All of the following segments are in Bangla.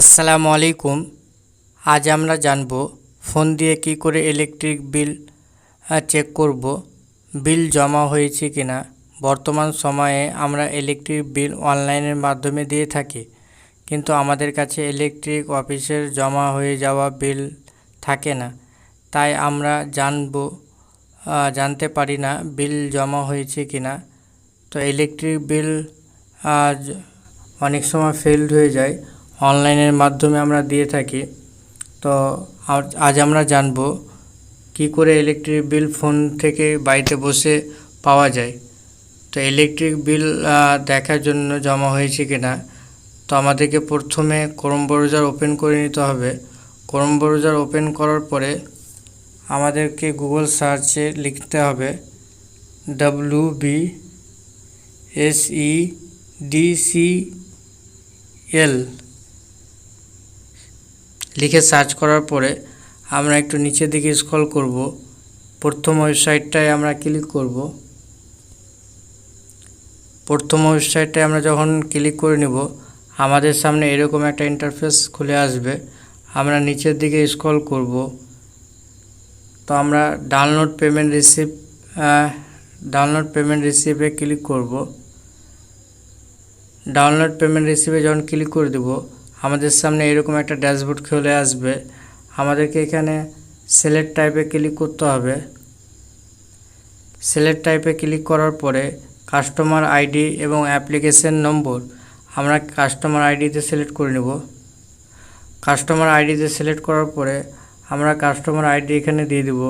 আসসালামু আলাইকুম। আজ আমরা জানব ফোন দিয়ে কি করে ইলেকট্রিক বিল চেক করব বিল জমা হয়েছে কিনা। বর্তমান সময়ে আমরা ইলেকট্রিক বিল অনলাইনের মাধ্যমে দিয়ে থাকি, কিন্তু আমাদের কাছে ইলেকট্রিক অফিসের জমা হয়ে যাওয়া বিল থাকে না। তাই আমরা জানব জানতে পারি না বিল জমা হয়েছে কিনা। তো ইলেকট্রিক বিল অনেক সময় ফেলড হয়ে যায়। অনলাইনের মাধ্যমে আমরা দিয়ে থাকি। তো আজ- আমরা জানব কি করে ইলেকট্রিক বিল ফোন থেকে বাড়িতে বসে পাওয়া যায়। তো ইলেকট্রিক বিল দেখার জন্য জমা হয়েছে কি না তো আমাদেরকে প্রথমে ক্রোম ব্রাউজার ওপেন করে নিতে হবে। ক্রোম ব্রাউজার ওপেন করার পরে আমাদেরকে গুগল সার্চে লিখতে হবে W B S E D C L লিখে সার্চ করার পরে আমরা একটু নিচের দিকে স্ক্রল করব। প্রথম ওয়েবসাইটটায় আমরা ক্লিক করব। প্রথম ওয়েবসাইটটায় আমরা যখন ক্লিক করে নিব, আমাদের সামনে এরকম একটা ইন্টারফেস খুলে আসবে। আমরা নিচের দিকে স্ক্রল করব। তো আমরা download payment receive download payment রিসিভে click করব। ডাউনলোড পেমেন্ট রিসিভে যখন ক্লিক করে দেব আমাদের সামনে এরকম একটা ড্যাশবোর্ড খুলে আসবে। আমাদেরকে এখানে সিলেক্ট টাইপে ক্লিক করতে হবে। সিলেক্ট টাইপে ক্লিক করার পরে কাস্টমার আইডি এবং অ্যাপ্লিকেশন নম্বর আমরা কাস্টমার আইডিতে সিলেক্ট করে নেব। কাস্টমার আইডিতে সিলেক্ট করার পরে আমরা কাস্টমার আইডি এখানে দিয়ে দেব।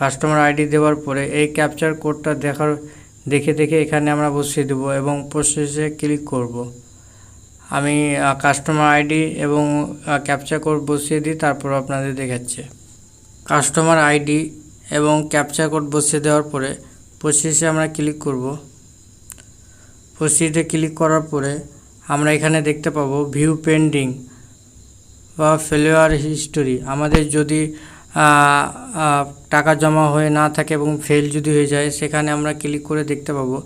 কাস্টমার আইডি দেওয়ার পরে এই ক্যাপচার কোডটা দেখার, দেখে দেখে এখানে আমরা বসিয়ে দেব এবং প্রসেসে ক্লিক করব। আমি কাস্টমার আইডি এবং ক্যাপচার কোড বসিয়ে দিই, তারপর আপনাদের দেখাচ্ছে। কাস্টমার আইডি এবং ক্যাপচার কোড বসিয়ে দেওয়ার পরে প্রসেসে আমরা ক্লিক করব। প্রসিডে ক্লিক করার পরে, আমরা এখানে দেখতে পাবো ভিউ পেন্ডিং বা ফেলোয়ার হিস্টোরি আমাদের যদি টাকা জমা হয়ে না থাকে এবং ফেল যদি হয়ে যায়, সেখানে আমরা ক্লিক করে দেখতে পাবো।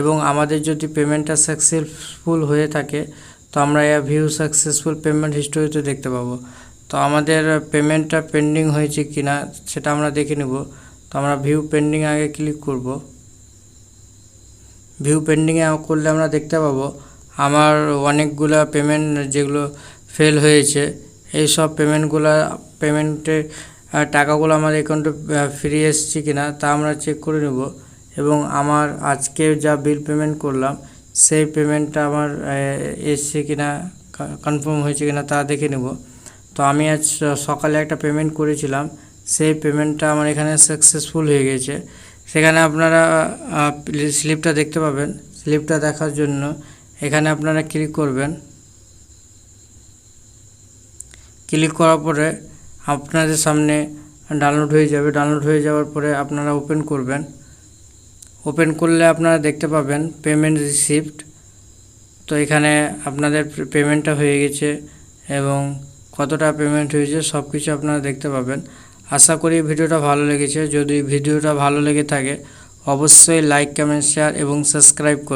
এবং আমাদের যদি পেমেন্টটা সাকসেসফুল হয়ে থাকে তো আমরা ভিউ সাকসেসফুল পেমেন্ট হিস্টোরিতে দেখতে পাবো। তো আমাদের পেমেন্টটা পেন্ডিং হয়েছে কি না সেটা আমরা দেখে নেব। তো আমরা ভিউ পেন্ডিং আগে ক্লিক করব। ভিউ পেন্ডিংয়ে করলে আমরা দেখতে পাবো আমার অনেকগুলো পেমেন্ট যেগুলো ফেল হয়েছে, এই সব পেমেন্টগুলো পেমেন্টের টাকাগুলো আমার অ্যাকাউন্টে ফিরে এসেছে কিনা তা আমরা চেক করে নেব। এবং আমার আজকে যা বিল পেমেন্ট করলাম সেই পেমেন্টটা আমার এসছে কিনা কনফার্ম হয়েছে কিনা তা দেখে নেব। তো আমি আজ সকালে একটা পেমেন্ট করেছিলাম, সেই পেমেন্টটা আমার এখানে সাকসেসফুল হয়ে গেছে। সেখানে আপনারা স্লিপটা দেখতে পাবেন। স্লিপটা দেখার জন্য এখানে আপনারা ক্লিক করবেন। ক্লিক করার পরে আপনাদের সামনে ডাউনলোড হয়ে যাবে। ডাউনলোড হয়ে যাওয়ার পরে আপনারা ওপেন করবেন। ওপেন করলে আপনারা দেখতে পাবেন পেমেন্ট রিসিপ্ট তো এখানে আপনাদের পেমেন্টটা হয়ে গেছে এবং কতটা পেমেন্ট হয়েছে সব কিছু আপনারা দেখতে পাবেন। আশা করি ভিডিওটা ভালো লেগেছে। যদি ভিডিওটা ভালো লেগে থাকে, অবশ্যই লাইক কমেন্ট শেয়ার এবং সাবস্ক্রাইব করুন।